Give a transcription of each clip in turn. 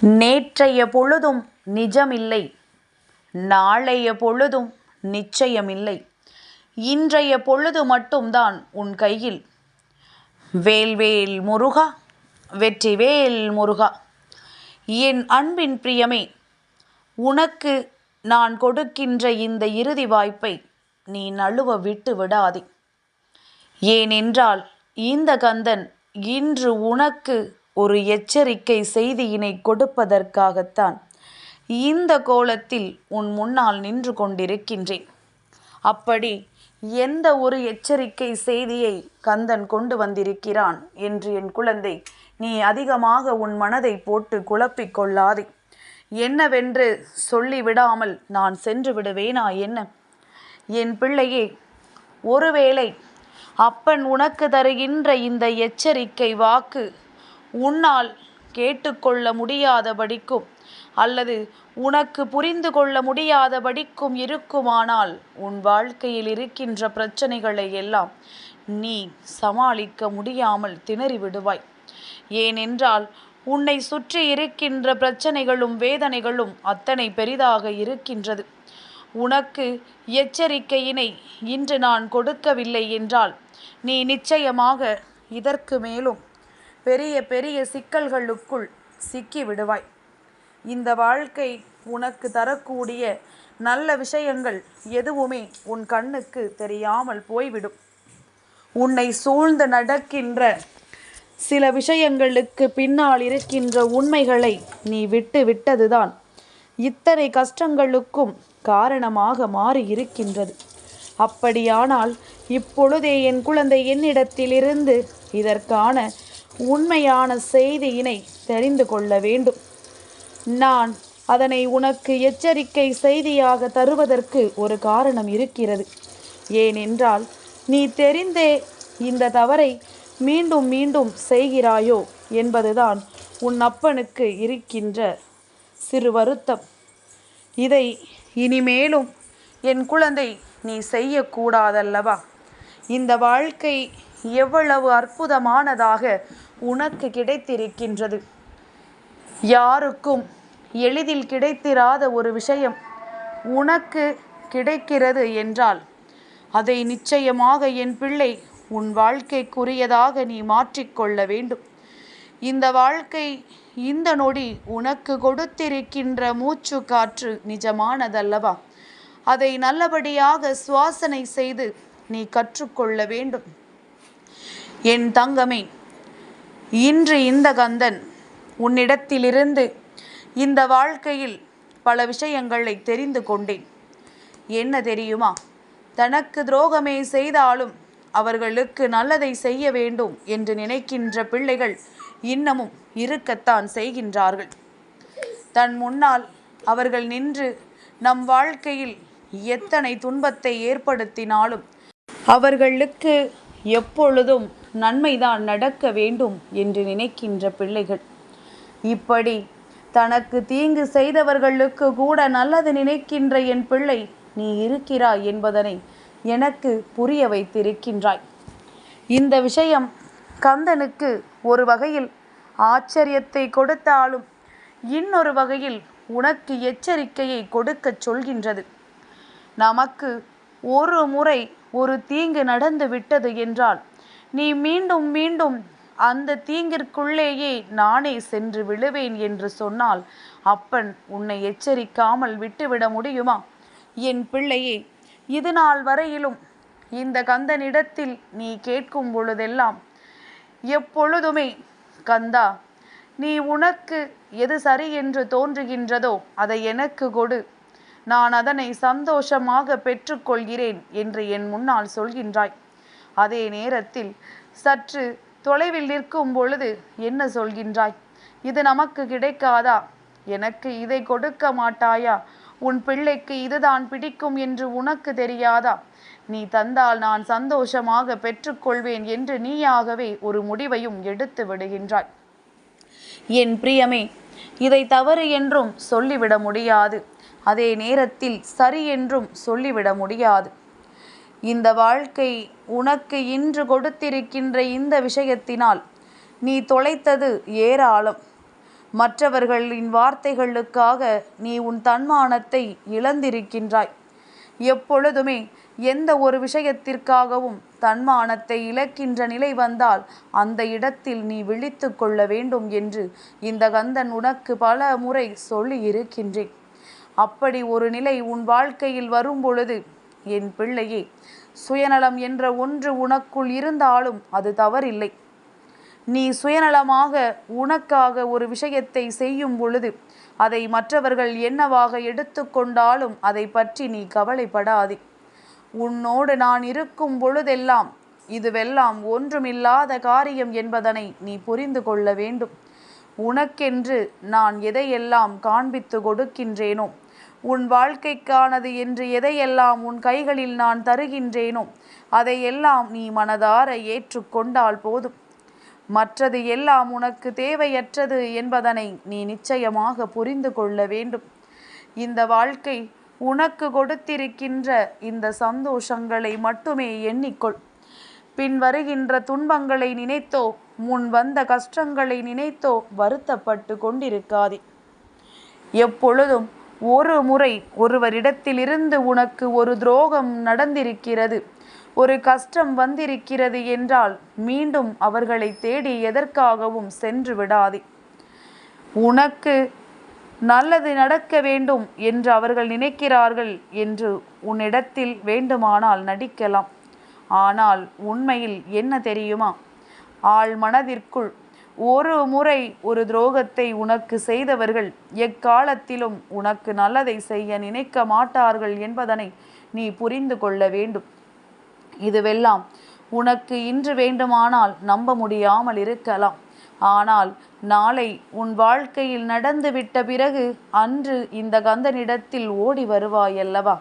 நேற்றைய பொழுதும் நிஜமில்லை. நாளைய பொழுதும் நிச்சயமில்லை. இன்றைய பொழுது மட்டும்தான் உன் கையில். வேல்வேல் முருகா வெற்றிவேல் முருகா என் அன்பின் பிரியமே உனக்கு நான் கொடுக்கின்ற இந்த இறுதி வாய்ப்பை நீ நழுவ விட்டு விடாதே. ஏனென்றால் இந்த கந்தன் இன்று உனக்கு ஒரு எச்சரிக்கை செய்தியினை கொடுப்பதற்காகத்தான் இந்த கோலத்தில் உன் முன்னால் நின்று கொண்டிருக்கின்றேன். அப்படி எந்த ஒரு எச்சரிக்கை செய்தியை கந்தன் கொண்டு வந்திருக்கிறான் என்று என் குழந்தை நீ அதிகமாக உன் மனதை போட்டு குழப்பிக் கொள்ளாதே. என்னவென்று சொல்லிவிடாமல் நான் சென்று விடுவேனா என்ன? என் பிள்ளையே ஒருவேளை அப்பன் உனக்கு தருகின்ற இந்த எச்சரிக்கை வாக்கு உன்னால் கேட்டுக்கொள்ள முடியாதபடிக்கும் அல்லது உனக்கு புரிந்து கொள்ள முடியாதபடிக்கும் இருக்குமானால் உன் வாழ்க்கையில் இருக்கின்ற பிரச்சனைகளை எல்லாம் நீ சமாளிக்க முடியாமல் திணறிவிடுவாய் ஏனென்றால் உன்னை சுற்றி இருக்கின்ற பிரச்சனைகளும் வேதனைகளும் அத்தனை பெரிதாக இருக்கின்றது. உனக்கு எச்சரிக்கையினை இன்று நான் கொடுக்கவில்லை என்றால் நீ நிச்சயமாக இதற்கு மேலும் பெரிய பெரிய சிக்கல்களுக்குள் சிக்கி விடுவாய். இந்த வாழ்க்கை உனக்கு தரக்கூடிய நல்ல விஷயங்கள் எதுவுமே உன் கண்ணுக்கு தெரியாமல் போய்விடும். உன்னை சூழ்ந்து நடக்கின்ற சில விஷயங்களுக்கு பின்னால் இருக்கின்ற உண்மைகளை நீ விட்டு விட்டதுதான். இத்தனை கஷ்டங்களுக்கும் காரணமாக மாறி இருக்கின்றது. அப்படியானால் இப்பொழுதே என் குழந்தை என்னிடத்திலிருந்து இதற்கான உண்மையான செய்தியினை தெரிந்து கொள்ள வேண்டும். நான் அதனை உனக்கு எச்சரிக்கை செய்தியாக தருவதற்கு ஒரு காரணம் இருக்கிறது. ஏனென்றால் நீ தெரிந்தே இந்த தவறை மீண்டும் மீண்டும் செய்கிறாயோ என்பதுதான் உன் அப்பனுக்கு இருக்கின்ற சிறு வருத்தம். இதை இனிமேலும் என் குழந்தை நீ செய்யக்கூடாதல்லவா? இந்த வாழ்க்கை எவ்வளவு அற்புதமானதாக உனக்கு கிடைத்திருக்கின்றது. யாருக்கும் எளிதில் கிடைத்திராத ஒரு விஷயம் உனக்கு கிடைக்கிறது என்றால் அதை நிச்சயமாக என் பிள்ளை உன் வாழ்க்கைக்குரியதாக நீ மாற்றிக்கொள்ள வேண்டும். இந்த வாழ்க்கை இந்த நொடி உனக்கு கொடுத்திருக்கின்ற மூச்சு காற்று நிஜமானதல்லவா? அதை நல்லபடியாக சுவாசனை செய்து நீ கற்றுக்கொள்ள வேண்டும். என் தங்கமே இன்று இந்த கந்தன் உன்னிடத்திலிருந்து இந்த வாழ்க்கையில் பல விஷயங்களை தெரிந்து கொண்டேன். என்ன தெரியுமா? தனக்கு துரோகமே செய்தாலும் அவர்களுக்கு நல்லதை செய்ய வேண்டும் என்று நினைக்கின்ற பிள்ளைகள் இன்னமும் இருக்கத்தான் செய்கின்றார்கள். தன் முன்னால் அவர்கள் நின்று நம் வாழ்க்கையில் எத்தனை துன்பத்தை ஏற்படுத்தினாலும் அவர்களுக்கு எப்பொழுதும் நன்மைதான் நடக்க வேண்டும் என்று நினைக்கின்ற பிள்ளைகள். இப்படி தனக்கு தீங்கு செய்தவர்களுக்கு கூட நல்லது நினைக்கின்ற என் பிள்ளை நீ இருக்கிறாய் என்பதனை எனக்கு புரிய வைத்திருக்கின்றாய். இந்த விஷயம் கந்தனுக்கு ஒரு வகையில் ஆச்சரியத்தை கொடுத்தாலும் இன்னொரு வகையில் உனக்கு எச்சரிக்கையை கொடுக்கச் சொல்கின்றது. நமக்கு ஒரு முறை ஒரு தீங்கு நடந்து விட்டது என்றால் நீ மீண்டும் மீண்டும் அந்த தீங்கிற்குள்ளேயே நானே சென்று விழுவேன் என்று சொன்னால் அப்பன் உன்னை எச்சரிக்காமல் விட்டுவிட முடியுமா? என் பிள்ளையே இது நாள் வரையிலும் இந்த கந்தனிடத்தில் நீ கேட்கும் பொழுதெல்லாம் எப்பொழுதுமே கந்தா நீ உனக்கு எது சரி என்று தோன்றுகின்றதோ அதை எனக்கு கொடு. நான் அதனை சந்தோஷமாக பெற்றுக்கொள்கிறேன் என்று என் முன்னால் சொல்கின்றாய். அதே நேரத்தில் சற்று தொலைவில் நிற்கும் பொழுது என்ன சொல்கின்றாய்? இது நமக்கு கிடைக்காதா? எனக்கு இதை கொடுக்க மாட்டாயா? உன் பிள்ளைக்கு இதுதான் பிடிக்கும் என்று உனக்கு தெரியாதா? நீ தந்தால் நான் சந்தோஷமாக பெற்றுக்கொள்வேன் என்று நீயாகவே ஒரு முடிவையும் எடுத்து விடுகின்றாய். என் பிரியமே இதை தவறு என்றும் சொல்லிவிட முடியாது. அதே நேரத்தில் சரி என்றும் சொல்லிவிட முடியாது. இந்த வாழ்க்கை உனக்கு இன்று கொடுத்திருக்கின்ற இந்த விஷயத்தினால் நீ தொலைத்தது ஏராளம். மற்றவர்களின் வார்த்தைகளுக்காக நீ உன் தன்மானத்தை இழந்திருக்கின்றாய். எப்பொழுதுமே எந்த ஒரு விஷயத்திற்காகவும் தன்மானத்தை இழக்கின்ற நிலை வந்தால் அந்த இடத்தில் நீ விழித்து கொள்ள வேண்டும் என்று இந்த கந்தன் உனக்கு பல முறை சொல்லி இருக்கின்றேன் அப்படி ஒரு நிலை உன் வாழ்க்கையில் வரும் பொழுது என் பிள்ளையே சுயநலம் என்ற ஒன்று உனக்குள் இருந்தாலும் அது தவறில்லை. நீ சுயநலமாக உனக்காக ஒரு விஷயத்தை செய்யும் பொழுது அதை மற்றவர்கள் என்னவாக எடுத்துக்கொண்டாலும் அதை பற்றி நீ கவலைப்படாதே. உன்னோடு நான் இருக்கும் பொழுதெல்லாம் இதுவெல்லாம் ஒன்றுமில்லாத காரியம் என்பதனை நீ புரிந்து கொள்ள வேண்டும். உனக்கென்று நான் எதையெல்லாம் காண்பித்து கொடுக்கின்றேனோ உன் வாழ்க்கைக்கானது என்று எதையெல்லாம் உன் கைகளில் நான் தருகின்றேனோ அதையெல்லாம் நீ மனதார ஏற்றுக்கொண்டால் போதும். மற்றது எல்லாம் உனக்கு தேவையற்றது என்பதனை நீ நிச்சயமாக புரிந்து கொள்ள வேண்டும். இந்த வாழ்க்கை உனக்கு கொடுத்திருக்கின்ற இந்த சந்தோஷங்களை மட்டுமே எண்ணிக்கொள். பின் வருகின்ற துன்பங்களை நினைத்தோ முன் வந்த கஷ்டங்களை நினைத்தோ வருத்தப்பட்டு கொண்டிருக்காதே. எப்பொழுதும் ஒரு முறை ஒருவரிடத்திலிருந்து உனக்கு ஒரு துரோகம் நடந்திருக்கிறது. ஒரு கஷ்டம் வந்திருக்கிறது என்றால் மீண்டும் அவர்களை தேடி எதற்காகவும் சென்று விடாதே. உனக்கு நல்லது நடக்க வேண்டும் என்று அவர்கள் நினைக்கிறார்கள் என்று உன்னிடத்தில் வேண்டுமானால் நடிக்கலாம். ஆனால் உண்மையில் என்ன தெரியுமா? ஆள் மனதிற்குள் ஒரு முறை ஒரு துரோகத்தை உனக்கு செய்தவர்கள் எக்காலத்திலும் உனக்கு நல்லதை செய்ய நினைக்க மாட்டார்கள் என்பதனை நீ புரிந்து கொள்ள வேண்டும். இதுவெல்லாம் உனக்கு இன்று வேண்டுமானால் நம்ப முடியாமல் இருக்கலாம். ஆனால் நாளை உன் வாழ்க்கையில் நடந்துவிட்ட பிறகு அன்று இந்த கந்தனிடத்தில் ஓடி வருவாயல்லவா?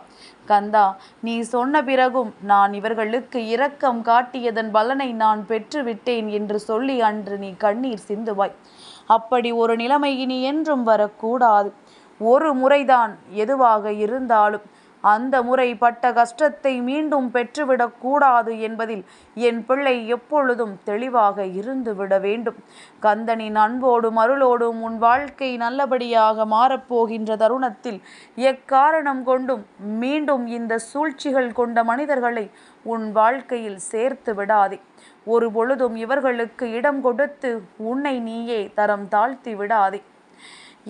கந்தா நீ சொன்ன பிறகும் நான் இவர்களுக்கு இரக்கம் காட்டியதன் பலனை நான் பெற்றுவிட்டேன் என்று சொல்லி அன்று நீ கண்ணீர் சிந்துவாய். அப்படி ஒரு நிலைமை இனி என்றும் வரக்கூடாது. ஒரு முறைதான் எதுவாக இருந்தாலும் அந்த முறை பட்ட கஷ்டத்தை மீண்டும் பெற்றுவிடக் கூடாது என்பதில் என் பிள்ளை எப்பொழுதும் தெளிவாக இருந்துவிட வேண்டும். கந்தனின் அன்போடும் அருளோடும் உன் வாழ்க்கை நல்லபடியாக மாறப்போகின்ற தருணத்தில் எக்காரணம் கொண்டும் மீண்டும் இந்த சூழ்ச்சிகள் கொண்ட மனிதர்களை உன் வாழ்க்கையில் சேர்த்து விடாதே. ஒரு பொழுதும் இவர்களுக்கு இடம் கொடுத்து உன்னை நீயே தரம் தாழ்த்தி விடாதே.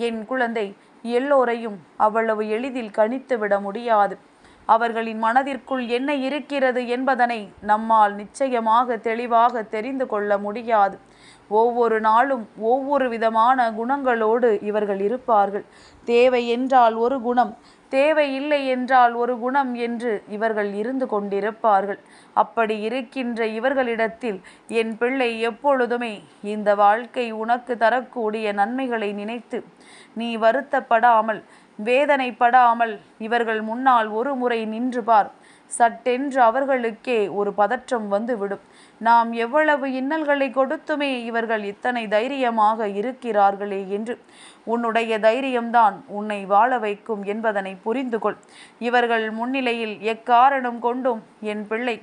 என் குழந்தை எல்லோரையும் அவ்வளவு எளிதில் கணித்துவிட முடியாது. அவர்களின் மனதிற்குள் என்ன இருக்கிறது என்பதனை நம்மால் நிச்சயமாக தெளிவாக தெரிந்து கொள்ள முடியாது. ஒவ்வொரு நாளும் ஒவ்வொரு விதமான குணங்களோடு இவர்கள் இருப்பார்கள். தேவை என்றால் ஒரு குணம் தேவையில்லை என்றால் ஒரு குணம் என்று இவர்கள் இருந்து கொண்டிருப்பார்கள். அப்படி இருக்கின்ற இவர்களிடத்தில் என் பிள்ளை எப்பொழுதுமே இந்த வாழ்க்கை உனக்கு தரக்கூடிய நன்மைகளை நினைத்து நீ வருத்தப்படாமல் வேதனைப்படாமல் இவர்கள் முன்னால் ஒரு முறை நின்று பார். சட்டென்று அவர்களுக்கே ஒரு பதற்றம் வந்துவிடும். நாம் எவ்வளவு இன்னல்களை கொடுத்துமே இவர்கள் இத்தனை தைரியமாக இருக்கிறார்களே என்று உன்னுடைய தைரியம்தான் உன்னை வாழ வைக்கும் என்பதனை புரிந்து கொள் இவர்கள் முன்னிலையில் எக்காரணம் கொண்டும் என் பிள்ளை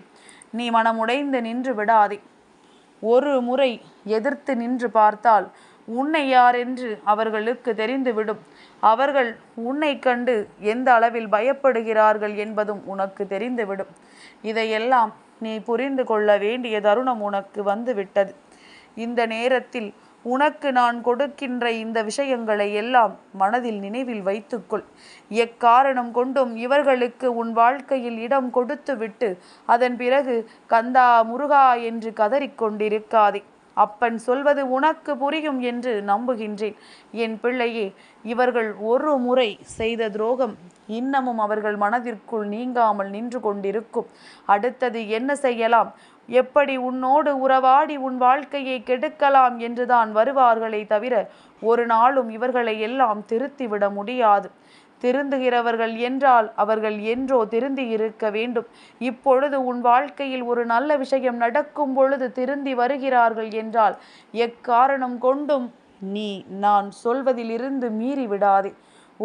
நீ மனமுடைந்து நின்று விடாதே. ஒரு முறை எதிர்த்து நின்று பார்த்தால் உன்னை யார் என்று அவர்களுக்கு தெரிந்துவிடும். அவர்கள் உன்னை கண்டு எந்த அளவில் பயப்படுகிறார்கள் என்பதும் உனக்கு தெரிந்துவிடும். இதையெல்லாம் நீ புரிந்து கொள்ள வேண்டிய தருணம் உனக்கு வந்துவிட்டது. இந்த நேரத்தில் உனக்கு நான் கொடுக்கின்ற இந்த விஷயங்களை எல்லாம் மனதில் நினைவில் வைத்துக்கொள். எக்காரணம் கொண்டும் இவர்களுக்கு உன் வாழ்க்கையில் இடம் கொடுத்துவிட்டு அதன் பிறகு கந்தா முருகா என்று கதறிக்கொண்டிருக்காதே. அப்பன் சொல்வது உனக்கு புரியும் என்று நம்புகின்றேன். என் பிள்ளையே இவர்கள் ஒரு முறை செய்த துரோகம் இன்னமும் அவர்கள் மனதிற்குள் நீங்காமல் நின்று கொண்டிருக்கும். அடுத்தது என்ன செய்யலாம்? எப்படி உன்னோடு உறவாடி உன் வாழ்க்கையை கெடுக்கலாம் என்றுதான் வருவார்களே தவிர ஒரு நாளும் இவர்களை எல்லாம் திருத்திவிட முடியாது. திருந்துகிறவர்கள் என்றால் அவர்கள் என்றோ திருந்தி இருக்க வேண்டும். இப்பொழுது உன் வாழ்க்கையில் ஒரு நல்ல விஷயம் நடக்கும் பொழுது திருந்தி வருகிறார்கள் என்றால் எக்காரணம் கொண்டும் நீ நான் சொல்வதிலிருந்து மீறி விடாதே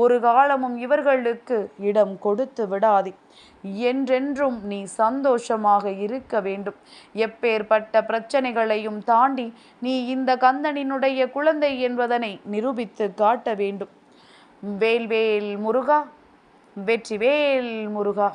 ஒரு காலமும் இவர்களுக்கு இடம் கொடுத்து விடாதே. என்றென்றும் நீ சந்தோஷமாக இருக்க வேண்டும். எப்பேற்பட்ட பிரச்சனைகளையும் தாண்டி நீ இந்த கந்தனினுடைய குழந்தை என்பதனை நிரூபித்து காட்ட வேண்டும். வேல்வேல் முருகா வெற்றிவேல் முருகா.